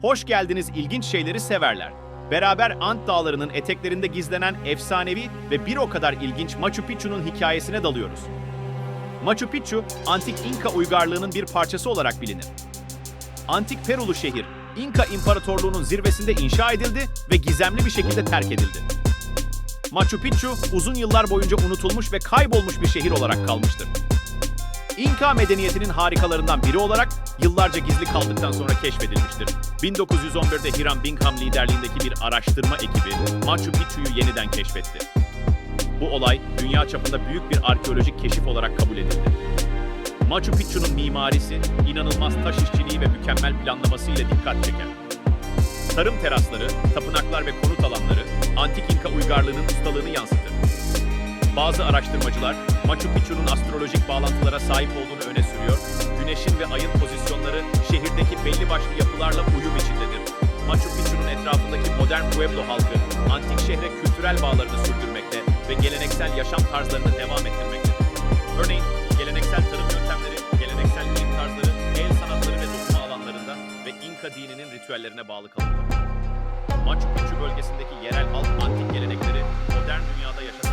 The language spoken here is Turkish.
hoş geldiniz ilginç şeyleri severler. Beraber Ant Dağları'nın eteklerinde gizlenen efsanevi ve bir o kadar ilginç Machu Picchu'nun hikayesine dalıyoruz. Machu Picchu, antik İnka uygarlığının bir parçası olarak bilinir. Antik Perulu şehir, İnka İmparatorluğu'nun zirvesinde inşa edildi ve gizemli bir şekilde terk edildi. Machu Picchu, uzun yıllar boyunca unutulmuş ve kaybolmuş bir şehir olarak kalmıştır. İnka medeniyetinin harikalarından biri olarak yıllarca gizli kaldıktan sonra keşfedilmiştir. 1911'de Hiram Bingham liderliğindeki bir araştırma ekibi Machu Picchu'yu yeniden keşfetti. Bu olay dünya çapında büyük bir arkeolojik keşif olarak kabul edildi. Machu Picchu'nun mimarisi, inanılmaz taş işçiliği ve mükemmel planlamasıyla dikkat çeker. Tarım terasları, tapınaklar ve konut alanları antik İnka uygarlığının ustalığını yansıtır. Bazı araştırmacılar Machu Picchu'nun astrolojik bağlantılara sahip olduğunu öne sürüyor. Güneşin ve ayın pozisyonları şehirdeki belli başlı yapılarla uyum içindedir. Machu Picchu'nun etrafındaki modern Pueblo halkı antik şehre kültürel bağlarını sürdürmekte ve geleneksel yaşam tarzlarını devam ettirmektedir. Örneğin geleneksel tarım yöntemleri, geleneksel giyim tarzları, el sanatları ve dokuma alanlarında ve İnka dininin ritüellerine bağlı kalırlar. Machu Picchu bölgesindeki yerel halk antik gelenekleri modern dünyada yaşatarak